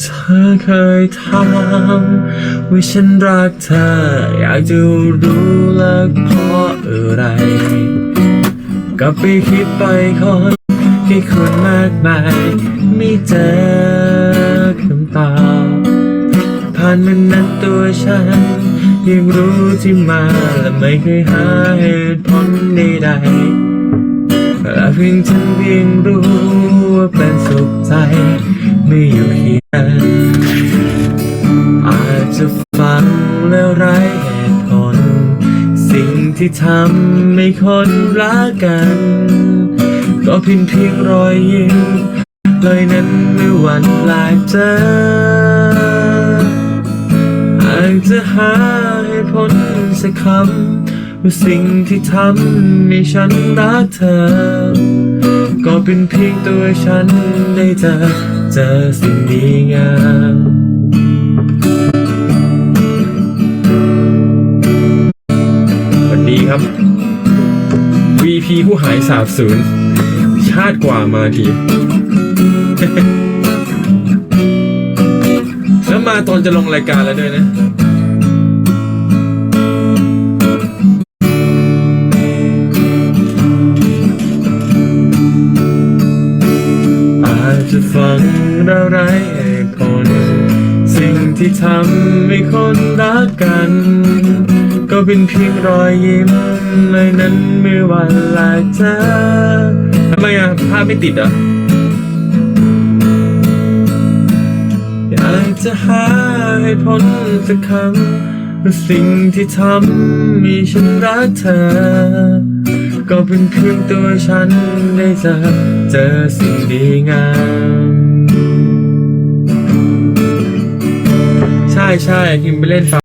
เธอเคยถามว่าฉันรักเธอ อยากจะรู้และเพราะอะไรก็ไปคิดไปคนที่คนมากมายไม่เจอคำตอบผ่านมันนั้นตัวฉัน ยังรู้ที่มาและไม่เคยหาเหตุผลใดๆและเพียงฉันเพียงรู้ว่าเป็นสุขใจ ไม่อยู่เคียง อาจจะฟังแล้วไร้เหตุผล สิ่งที่ทำให้คนรักกัน ก็เพียงเพียงรอยยิ้มเลยนั้นไม่หวั่นแปลกเจออาจจะหาให้ผลสักคำว่าสิ่งที่ทำให้ฉันรักเธอ ก็เป็นเพียงตัวฉันได้เจอ เจอสิ่งดีงามสวัสดีครับ VP ผู้หายสาบสูญชาติกว่ามาที แล้วมาตอนจะลงรายการแล้วด้วยนะ งราไร้เหตุผลสิ่งที่ทำให้คนรักกัน ก็เป็นเพียงรอยยิ้มเลยนั้นไม่หวันลาเธอทำไมอะภาพไม่ติดอะอยากจะหาให้พ้นสักคำว่าสิ่งที่ทำให้ฉันรักเธอ ก็เป็นเพียงตัวฉันได้เจอเจอสิ่งดีงาม ใช่ใช่พิมพ์ไปเล่นฟัง